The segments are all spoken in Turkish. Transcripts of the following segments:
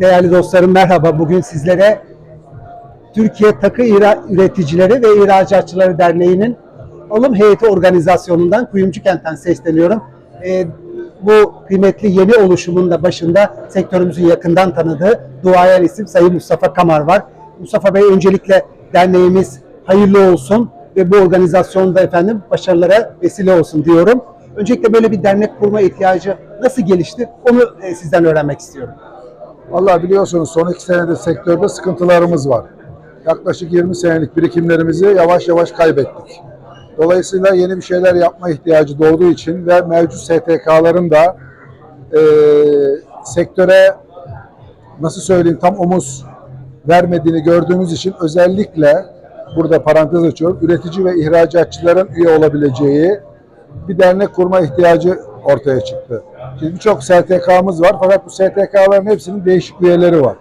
Değerli dostlarım merhaba. Bugün sizlere Türkiye Takı Üreticileri ve İhracatçıları Derneği'nin alım heyeti organizasyonundan Kuyumcu Kent'ten sesleniyorum. Ee, bu kıymetli yeni oluşumun da başında sektörümüzün yakından tanıdığı duayen isim Sayın Mustafa Kamar var. Mustafa Bey öncelikle derneğimiz hayırlı olsun ve bu organizasyonda efendim başarılara vesile olsun diyorum. Öncelikle böyle bir dernek kurma ihtiyacı nasıl gelişti onu e, sizden öğrenmek istiyorum. Vallahi biliyorsunuz son iki senedir sektörde sıkıntılarımız var. Yaklaşık 20 senelik birikimlerimizi yavaş yavaş kaybettik. Dolayısıyla yeni bir şeyler yapma ihtiyacı doğduğu için ve mevcut STK'ların da eee, sektöre nasıl söyleyeyim tam omuz vermediğini gördüğümüz için özellikle burada parantez açıyorum üretici ve ihracatçıların üye olabileceği bir dernek kurma ihtiyacı ortaya çıktı. Şimdi birçok STK'mız var fakat bu STK'ların hepsinin değişik üyeleri var.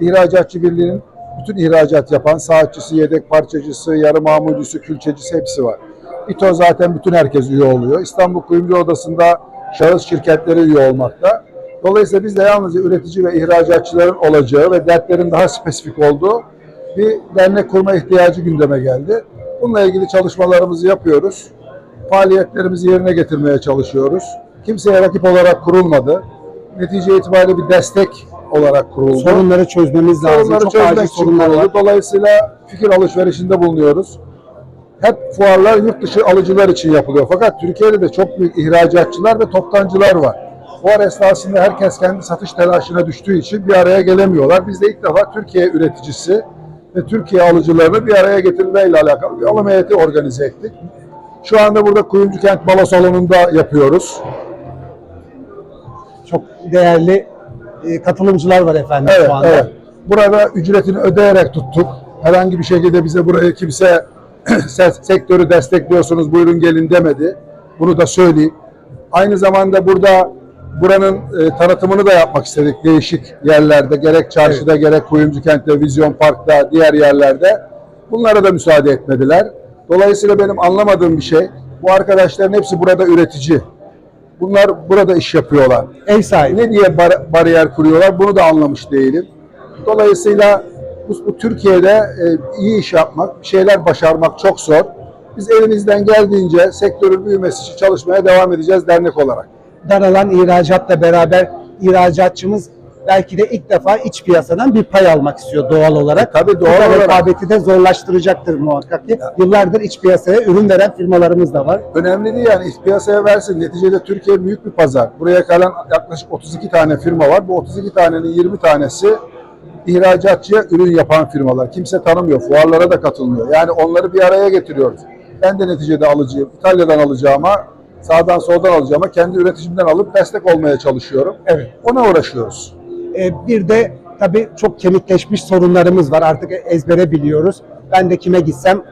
İhracatçı Birliği'nin bütün ihracat yapan saatçisi, yedek parçacısı, yarı mamulcüsü, külçecisi hepsi var. İTO zaten bütün herkes üye oluyor. İstanbul Kuyumcu Odası'nda şahıs şirketleri üye olmakta. Dolayısıyla biz de yalnızca üretici ve ihracatçıların olacağı ve dertlerin daha spesifik olduğu bir dernek kurma ihtiyacı gündeme geldi. Bununla ilgili çalışmalarımızı yapıyoruz. Faaliyetlerimizi yerine getirmeye çalışıyoruz. Kimseye rakip olarak kurulmadı. Netice itibariyle bir destek olarak kuruldu. Sorunları çözmemiz lazım. Sorunları Çok çözmek acil sorunlar var. Dolayısıyla fikir alışverişinde bulunuyoruz. Hep fuarlar yurt dışı alıcılar için yapılıyor. Fakat Türkiye'de de çok büyük ihracatçılar ve toptancılar var. Fuar esnasında herkes kendi satış telaşına düştüğü için bir araya gelemiyorlar. Biz de ilk defa Türkiye üreticisi ve Türkiye alıcılarını bir araya getirmeyle alakalı bir alım heyeti organize ettik. Şu anda burada Kuyumcu Kent Balo Salonu'nda yapıyoruz. Çok değerli e, katılımcılar var efendim Evet, şu anda. evet. Burada ücretini ödeyerek tuttuk. Herhangi bir şekilde bize buraya kimse se- sektörü destekliyorsunuz buyurun gelin demedi. Bunu da söyleyeyim. Aynı zamanda burada buranın e, tanıtımını da yapmak istedik değişik yerlerde. Gerek çarşıda gerek Kuyumcu Kent'te, Vizyon Park'ta, diğer yerlerde. Bunlara da müsaade etmediler. Dolayısıyla benim anlamadığım bir şey, bu arkadaşların hepsi burada üretici. Bunlar burada iş yapıyorlar Ev sahibi. ne diye bar- bariyer kuruyorlar bunu da anlamış değilim. Dolayısıyla bu, bu Türkiye'de e, iyi iş yapmak, bir şeyler başarmak çok zor. Biz elimizden geldiğince sektörün büyümesi için çalışmaya devam edeceğiz dernek olarak. Daralan ihracatla beraber ihracatçımız belki de ilk defa iç piyasadan bir pay almak istiyor doğal olarak. E, tabii doğal olarak. rekabeti de zorlaştıracaktır muhakkak ki. Yıllardır iç piyasaya ürün veren firmalarımız da var. Önemli değil yani iş piyasaya versin. Neticede Türkiye büyük bir pazar. Buraya kalan yaklaşık 32 tane firma var. Bu 32 tanenin 20 tanesi ihracatçıya ürün yapan firmalar. Kimse tanımıyor. Fuarlara da katılmıyor. Yani onları bir araya getiriyoruz. Ben de neticede alıcıyım. İtalya'dan alacağıma, sağdan soldan alacağıma kendi üreticimden alıp destek olmaya çalışıyorum. Evet. Ona uğraşıyoruz. E, bir de tabii çok kemikleşmiş sorunlarımız var. Artık ezbere biliyoruz. Ben de kime gitsem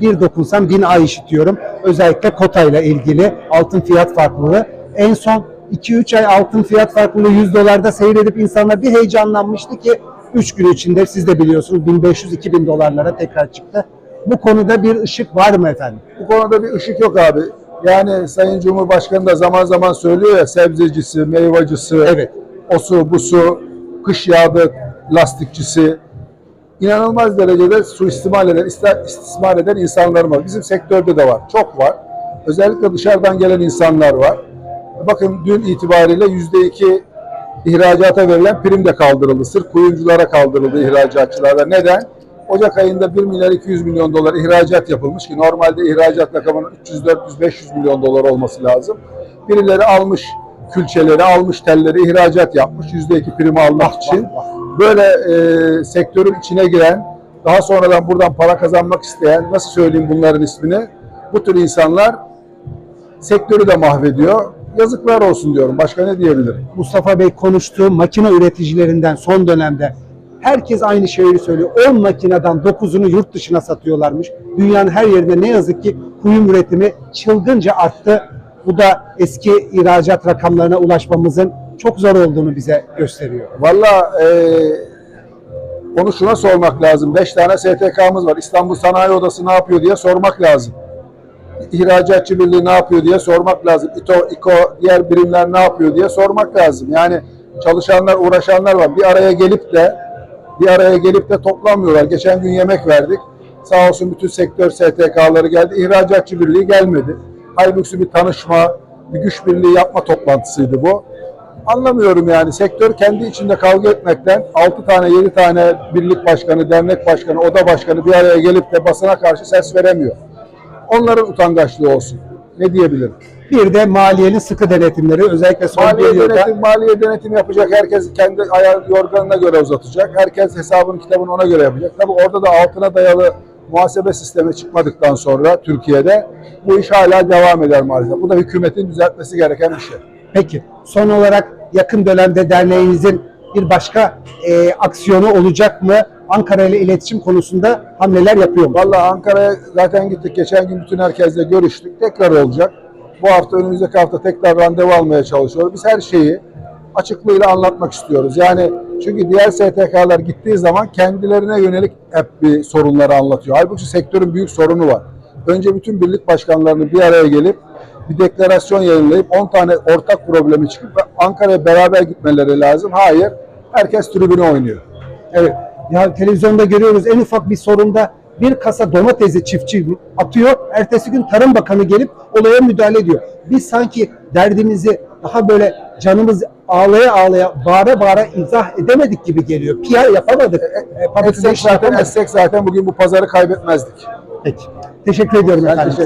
bir dokunsam bin ay işitiyorum. Özellikle kotayla ilgili altın fiyat farklılığı. En son 2-3 ay altın fiyat farklılığı 100 dolarda seyredip insanlar bir heyecanlanmıştı ki 3 gün içinde siz de biliyorsunuz 1500-2000 dolarlara tekrar çıktı. Bu konuda bir ışık var mı efendim? Bu konuda bir ışık yok abi. Yani Sayın Cumhurbaşkanı da zaman zaman söylüyor ya sebzecisi, meyvacısı, Evet. o su, bu su, kış yağdı lastikçisi inanılmaz derecede suistimal eden, istismar eden insanlar var. Bizim sektörde de var. Çok var. Özellikle dışarıdan gelen insanlar var. Bakın dün itibariyle yüzde iki ihracata verilen prim de kaldırıldı. Sırf kuyumculara kaldırıldı ihracatçılara. Neden? Ocak ayında 1 milyar 200 milyon dolar ihracat yapılmış ki normalde ihracat rakamının 300, 400, 500 milyon dolar olması lazım. Birileri almış külçeleri, almış telleri ihracat yapmış. %2 primi almak için. Böyle e, sektörün içine giren, daha sonradan buradan para kazanmak isteyen, nasıl söyleyeyim bunların ismini? Bu tür insanlar sektörü de mahvediyor. Yazıklar olsun diyorum. Başka ne diyebilirim? Mustafa Bey konuştuğu makine üreticilerinden son dönemde herkes aynı şeyi söylüyor. 10 makineden 9'unu yurt dışına satıyorlarmış. Dünyanın her yerinde ne yazık ki kuyum üretimi çılgınca arttı. Bu da eski ihracat rakamlarına ulaşmamızın çok zor olduğunu bize gösteriyor. Valla e, onu şuna sormak lazım. Beş tane STK'mız var. İstanbul Sanayi Odası ne yapıyor diye sormak lazım. İhracatçı Birliği ne yapıyor diye sormak lazım. İTO, İKO, diğer birimler ne yapıyor diye sormak lazım. Yani çalışanlar, uğraşanlar var. Bir araya gelip de bir araya gelip de toplanmıyorlar. Geçen gün yemek verdik. Sağ olsun bütün sektör STK'ları geldi. İhracatçı Birliği gelmedi. Halbuki bir tanışma, bir güç birliği yapma toplantısıydı bu. Anlamıyorum yani sektör kendi içinde kavga etmekten 6 tane 7 tane birlik başkanı, dernek başkanı, oda başkanı bir araya gelip de basına karşı ses veremiyor. Onların utangaçlığı olsun. Ne diyebilirim? Bir de maliyenin sıkı denetimleri özellikle son Maliye bir yılda denetim, maliye denetim yapacak. Herkes kendi ayağı yorganına göre uzatacak. Herkes hesabını kitabını ona göre yapacak. Tabii orada da altına dayalı muhasebe sistemi çıkmadıktan sonra Türkiye'de bu iş hala devam eder maalesef. Bu da hükümetin düzeltmesi gereken bir şey. Peki son olarak yakın dönemde derneğinizin bir başka e, aksiyonu olacak mı? Ankara ile iletişim konusunda hamleler yapıyor mu? Vallahi Ankara'ya zaten gittik. Geçen gün bütün herkesle görüştük. Tekrar olacak. Bu hafta önümüzdeki hafta tekrar randevu almaya çalışıyoruz. Biz her şeyi açıklığıyla anlatmak istiyoruz. Yani çünkü diğer STK'lar gittiği zaman kendilerine yönelik hep bir sorunları anlatıyor. Halbuki sektörün büyük sorunu var. Önce bütün birlik başkanlarını bir araya gelip bir deklarasyon yayınlayıp 10 tane ortak problemi çıkıp Ankara'ya beraber gitmeleri lazım. Hayır. Herkes tribüne oynuyor. Evet. Ya televizyonda görüyoruz en ufak bir sorunda bir kasa domatesi çiftçi atıyor. Ertesi gün Tarım Bakanı gelip olaya müdahale ediyor. Biz sanki derdimizi daha böyle canımız ağlaya ağlaya bağıra bağıra izah edemedik gibi geliyor. PR yapamadık. E, public Etsek zaten, etsek zaten bugün bu pazarı kaybetmezdik. Peki. Teşekkür ediyorum Ben efendim. teşekkür.